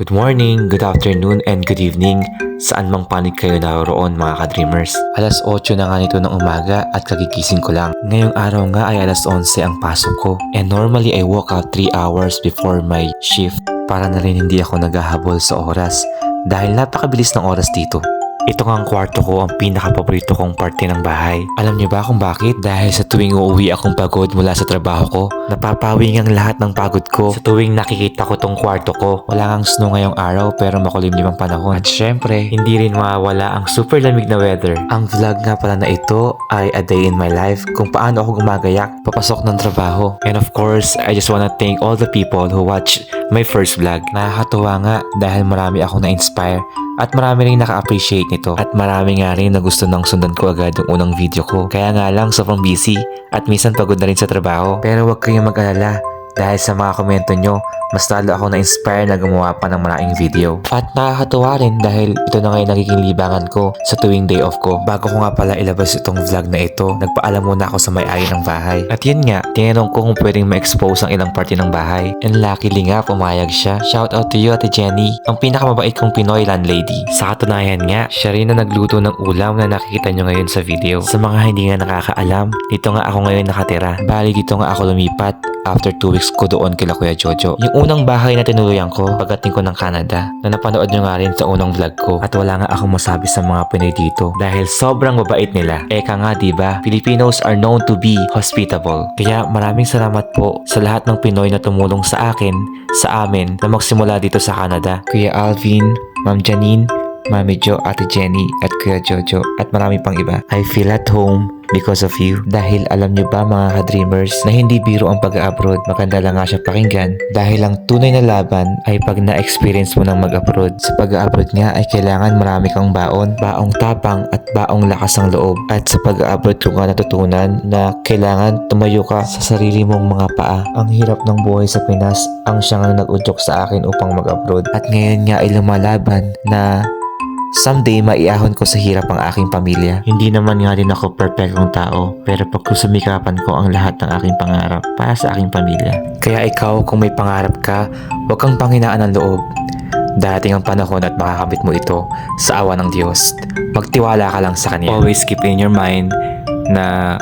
Good morning, good afternoon, and good evening. Saan mang panig kayo naroon mga ka-dreamers. Alas 8 na nga nito ng umaga at kagigising ko lang. Ngayong araw nga ay alas 11 ang pasok ko. And normally I walk out 3 hours before my shift para na rin hindi ako naghahabol sa oras dahil napakabilis ng oras dito. Ito nga ang kwarto ko, ang pinaka-paborito kong parte ng bahay. Alam niyo ba kung bakit? Dahil sa tuwing uuwi akong pagod mula sa trabaho ko, napapawi ang lahat ng pagod ko. Sa tuwing nakikita ko tong kwarto ko, wala kang snow ngayong araw pero makulimlim ang panahon. At syempre, hindi rin mawawala ang super lamig na weather. Ang vlog nga pala na ito ay a day in my life kung paano ako gumagayak papasok ng trabaho. And of course, I just wanna thank all the people who watch my first vlog. Nakakatuwa nga dahil marami ako na-inspire at marami rin naka-appreciate nito. At marami nga rin na gusto nang sundan ko agad yung unang video ko. Kaya nga lang sobrang busy at minsan pagod na rin sa trabaho. Pero huwag kayong mag-alala dahil sa mga komento nyo, mas lalo ako na-inspire na gumawa pa ng malaking video. At nakakatuwa rin dahil ito na ngayon nagiging libangan ko sa tuwing day off ko. Bago ko nga pala ilabas itong vlog na ito, nagpaalam muna ako sa may-ari ng bahay. At yun nga, tinanong ko kung pwedeng ma-expose ang ilang parte ng bahay. And luckily nga, pumayag siya. Shout out to you, Ate Jenny, ang pinakamabait kong Pinoy landlady. Sa katunayan nga, siya rin na nagluto ng ulam na nakikita nyo ngayon sa video. Sa mga hindi nga nakakaalam, dito nga ako ngayon nakatira. Bali dito nga ako lumipat after 2 weeks ko doon kila Kuya Jojo. Yung unang bahay na tinuluyan ko pagdating ko ng Canada na napanood nyo nga rin sa unang vlog ko at wala nga akong masabi sa mga Pinoy dito dahil sobrang mabait nila. Eka nga diba, Filipinos are known to be hospitable. Kaya maraming salamat po sa lahat ng Pinoy na tumulong sa akin, sa amin na magsimula dito sa Canada. Kuya Alvin, Ma'am Janine, Mami Jo, Ate Jenny, at Kuya Jojo, at marami pang iba. I feel at home because of you. Dahil alam nyo ba mga ka-dreamers na hindi biro ang pag-abroad, maganda lang nga siya pakinggan. Dahil ang tunay na laban ay pag na-experience mo ng mag-abroad. Sa pag-abroad nga ay kailangan marami kang baon, baong tapang at baong lakas ang loob. At sa pag-abroad ko nga natutunan na kailangan tumayo ka sa sarili mong mga paa. Ang hirap ng buhay sa Pinas ang siyang nag-udyok sa akin upang mag-abroad. At ngayon nga ay lumalaban na Someday, maiahon ko sa hirap ang aking pamilya. Hindi naman nga din ako perfectong tao, pero pag sumikapan ko ang lahat ng aking pangarap para sa aking pamilya. Kaya ikaw, kung may pangarap ka, huwag kang panghinaan ng loob. Dating ang panahon at makakamit mo ito sa awa ng Diyos. Magtiwala ka lang sa Kanya. Always keep in your mind na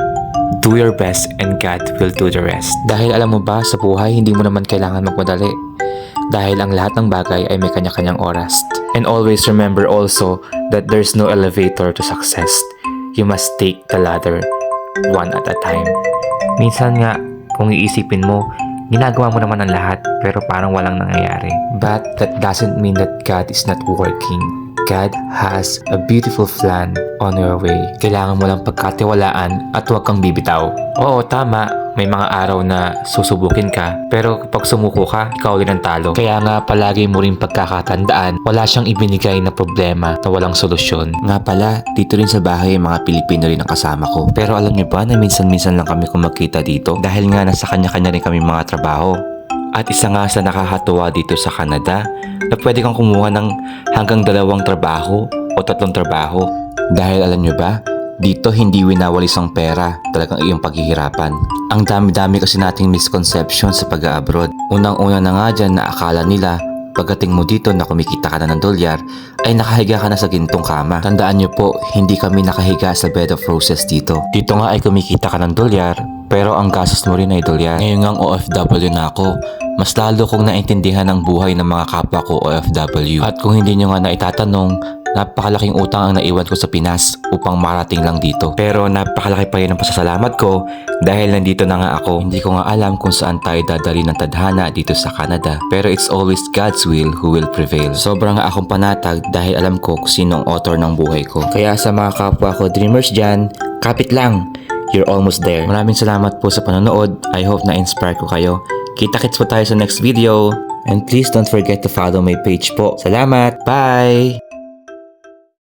do your best and God will do the rest. Dahil alam mo ba, sa buhay, hindi mo naman kailangan magmadali. Dahil ang lahat ng bagay ay may kanya-kanyang oras. And always remember also that there's no elevator to success. You must take the ladder one at a time. Minsan nga, kung iisipin mo, ginagawa mo naman ang lahat pero parang walang nangyayari. But that doesn't mean that God is not working. God has a beautiful plan on your way. Kailangan mo lang pagkatiwalaan at huwag kang bibitaw. Oo, tama. May mga araw na susubukin ka, pero kapag sumuko ka, ikaw din ang talo. Kaya nga palagi mo rin pagkakatandaan, wala siyang ibinigay na problema na walang solusyon. Nga pala, dito rin sa bahay mga Pilipino rin ang kasama ko. Pero alam niyo ba na minsan-minsan lang kami kumagkita dito dahil nga nasa kanya-kanya rin kami mga trabaho. At isa nga sa nakakatuwa dito sa Canada na pwede kang kumuha ng hanggang dalawang trabaho o tatlong trabaho. Dahil alam nyo ba, dito hindi winawalis ang pera, talagang iyong paghihirapan. Ang dami-dami kasi nating misconception sa pag-abroad. Unang-una na nga dyan na akala nila pagdating mo dito na kumikita ka na ng dolyar, ay nakahiga ka na sa gintong kama. Tandaan nyo po, hindi kami nakahiga sa bed of roses dito. Dito nga ay kumikita ka ng dolyar, pero ang gastos mo rin ay dolyar. Ngayon nga OFW na ako, mas lalo kong naintindihan ang buhay ng mga kapwa ko OFW. At kung hindi nyo nga naitatanong, napakalaking utang ang naiwan ko sa Pinas upang marating lang dito. Pero napakalaki pa rin ang pasasalamat ko dahil nandito na nga ako. Hindi ko nga alam kung saan tayo dadali ng tadhana dito sa Canada. Pero it's always God's will who will prevail. Sobrang nga akong panatag dahil alam ko kung sino ang author ng buhay ko. Kaya sa mga kapwa ko dreamers dyan, kapit lang! You're almost there. Maraming salamat po sa panonood. I hope na-inspire ko kayo. Kita-kits po tayo sa next video. And please don't forget to follow my page po. Salamat! Bye!